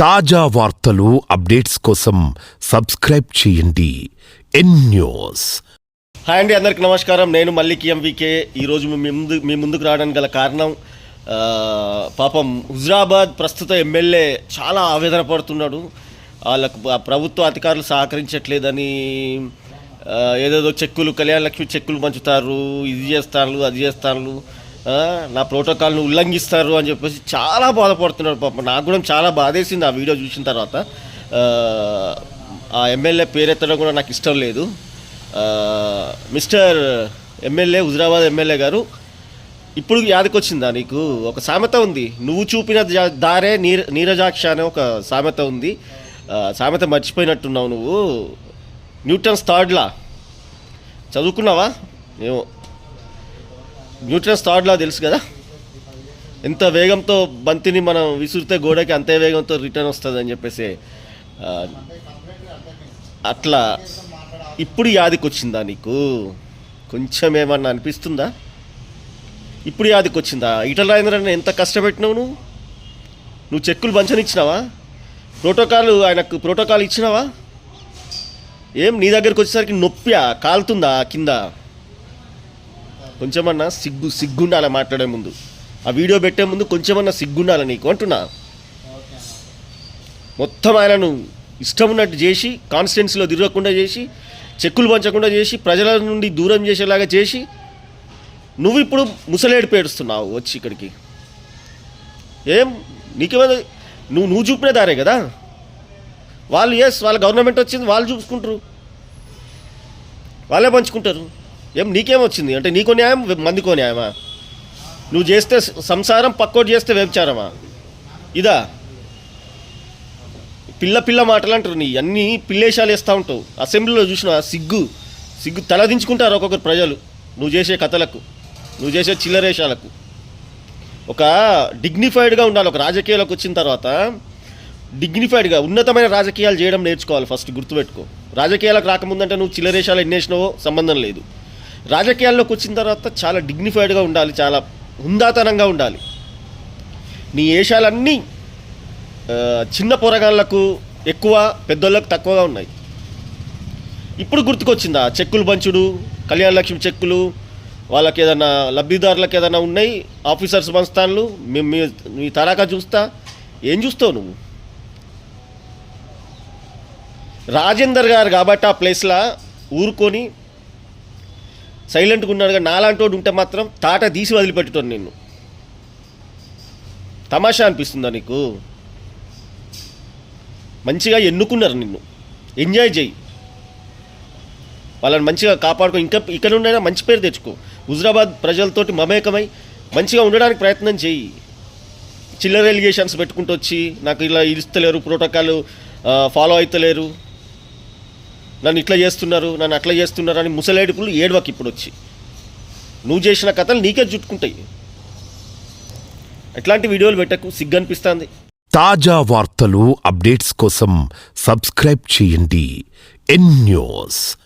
తాజా వార్తలు అప్డేట్స్ కోసం సబ్స్క్రైబ్ చేయండి. N news. హాయ్ అండి అందరికి నమస్కారం. నేను మల్లికి ఎంవికే ఈరోజు మీ ముందు మీ ముందుకు రావడానికి గల కారణం పాపం హుజరాబాద్ ప్రస్తుత ఎమ్మెల్యే చాలా ఆవేదన పడుతున్నాడు. వాళ్ళకు ప్రభుత్వ అధికారులు సహకరించట్లేదని ఏదేదో చెక్కులు కళ్యాణ లక్ష్మి చెక్కులు పంచుతారు ఇది చేస్తారు అది చేస్తారు నా ప్రోటోకాల్ను ఉల్లంఘిస్తారు అని చెప్పేసి చాలా బాధపడుతున్నాడు పాప. నాకు కూడా చాలా బాధేసింది ఆ వీడియో చూసిన తర్వాత. ఆ, ఎమ్మెల్యే పేరెత్తడం కూడా నాకు ఇష్టం లేదు. మిస్టర్ ఎమ్మెల్యే హుజరాబాద్ ఎమ్మెల్యే గారు ఇప్పుడు యాదకొచ్చిందా నీకు? ఒక సామెత ఉంది. నువ్వు చూపిన దారే నీర నీరజాక్ష అనే ఒక సామెత ఉంది. సామెత మర్చిపోయినట్టున్నావు నువ్వు. Newton's third law. చదువుకున్నావా? ఏమో. న్యూటన్స్ థర్డ్లా తెలుసు కదా? ఎంత వేగంతో బంతిని మనం విసురితే గోడకి అంతే వేగంతో రిటర్న్ వస్తుంది అని చెప్పేసి అట్లా ఇప్పుడు యాదికొచ్చిందా నీకు? కొంచెం ఏమన్నా అనిపిస్తుందా? ఇప్పుడు యాదికొచ్చిందా? ఈటల రాజేంద్రని ఎంత కష్టపెట్టినావు నువ్వు? నువ్వు చెక్కులు పంచనిచ్చినావా ప్రోటోకాల్ ఆయనకు ప్రోటోకాల్ ఇచ్చినావా? ఏం నీ దగ్గరికి వచ్చేసరికి నొప్పియా? కాలుతుందా? కింద? కొంచెమన్నా సిగ్గు సిగ్గుండాలి మాట్లాడే ముందు? ఆ వీడియో పెట్టే ముందు కొంచెమన్నా సిగ్గుండాలి నీకు? అంటున్నా. మొత్తం ఆయనను ఇష్టం ఉన్నట్టు చేసి కాన్స్టిట్యున్సీలో తిరగకుండా చేసి చెక్కులు పంచకుండా చేసి ప్రజల నుండి దూరం చేసేలాగా చేసి నువ్వు ఇప్పుడు ముసలేడు పేడుస్తున్నావు వచ్చి ఇక్కడికి. ఏం? నీకేమైనా నువ్వు నువ్వు చూపిన దారే కదా? వాళ్ళు ఎస్ వాళ్ళ గవర్నమెంట్ వచ్చింది వాళ్ళు చూసుకుంటారు. వాళ్ళే పంచుకుంటారు. ఏం నీకేమొచ్చింది? అంటే నీకో న్యాయం మందికో న్యాయమా? నువ్వు చేస్తే సంసారం పక్కోటి చేస్తే వ్యభిచారమా? ఇదా? పిల్ల పిల్ల మాటలు అంటారు నీ అన్ని పిల్లేశాలు వేస్తూ ఉంటావు. అసెంబ్లీలో చూసిన సిగ్గు సిగ్గు తలదించుకుంటారు ఒక్కొక్కరు ప్రజలు. నువ్వు చేసే కథలకు నువ్వు చేసే చిల్లరేషాలకు ఒక డిగ్నిఫైడ్గా ఉండాలి ఒక రాజకీయాలకు వచ్చిన తర్వాత డిగ్నిఫైడ్గా ఉన్నతమైన రాజకీయాలు చేయడం నేర్చుకోవాలి ఫస్ట్ గుర్తుపెట్టుకో. రాజకీయాలకు రాకముందంటే నువ్వు చిల్లరేషాలు ఎన్నేసినావో సంబంధం లేదు. రాజకీయాల్లోకి వచ్చిన తర్వాత చాలా డిగ్నిఫైడ్గా ఉండాలి చాలా హుందాతనంగా ఉండాలి. నీ వేషాలన్నీ చిన్న పోరగాళ్ళకు ఎక్కువ పెద్దోళ్ళకు తక్కువగా ఉన్నాయి. ఇప్పుడు గుర్తుకొచ్చిందా? చెక్కులు పంచుడు కళ్యాణ లక్ష్మి చెక్కులు వాళ్ళకి ఏదైనా లబ్ధిదారులకు ఏదైనా ఉన్నాయి? ఆఫీసర్స్ పంచుతాన్లు మేము మీ మీ తరాకా చూస్తా? ఏం చూస్తావు నువ్వు? రాజేందర్ గారు కాబట్టి ఆ ప్లేస్లో ఊరుకొని సైలెంట్గా ఉన్నాడు కానీ నాలాంటోడు ఉంటే మాత్రం తాట తీసి వదిలిపెట్టుతాను నిన్ను. తమాషా అనిపిస్తుందా నీకు? మంచిగా ఎన్నుకున్నారు నిన్ను. ఎంజాయ్ చేయి. వాళ్ళని మంచిగా కాపాడుకో. ఇంకా ఇక్కడ నుండైనా మంచి పేరు తెచ్చుకో. హుజరాబాద్ ప్రజలతోటి మమేకమై మంచిగా ఉండడానికి ప్రయత్నం చేయి. చిల్లర ఎలిగేషన్స్ పెట్టుకుంటూ వచ్చి నాకు ఇలా ఇస్తలేరు ప్రోటోకాల్ ఫాలో అవుతలేరు నన్ను ఇట్లా చేస్తున్నారు నన్ను అట్లా చేస్తున్నారు అని ముసలేడుపులు ఏడవకి ఇప్పుడు వచ్చి నువ్వు చేసిన కథలు నీకే చుట్టుకుంటాయి. ఎట్లాంటి వీడియోలు పెట్టకు సిగ్గు అనిపిస్తుంది తాజా వార్తలు అప్డేట్స్ కోసం సబ్స్క్రైబ్ చేయండి. N news.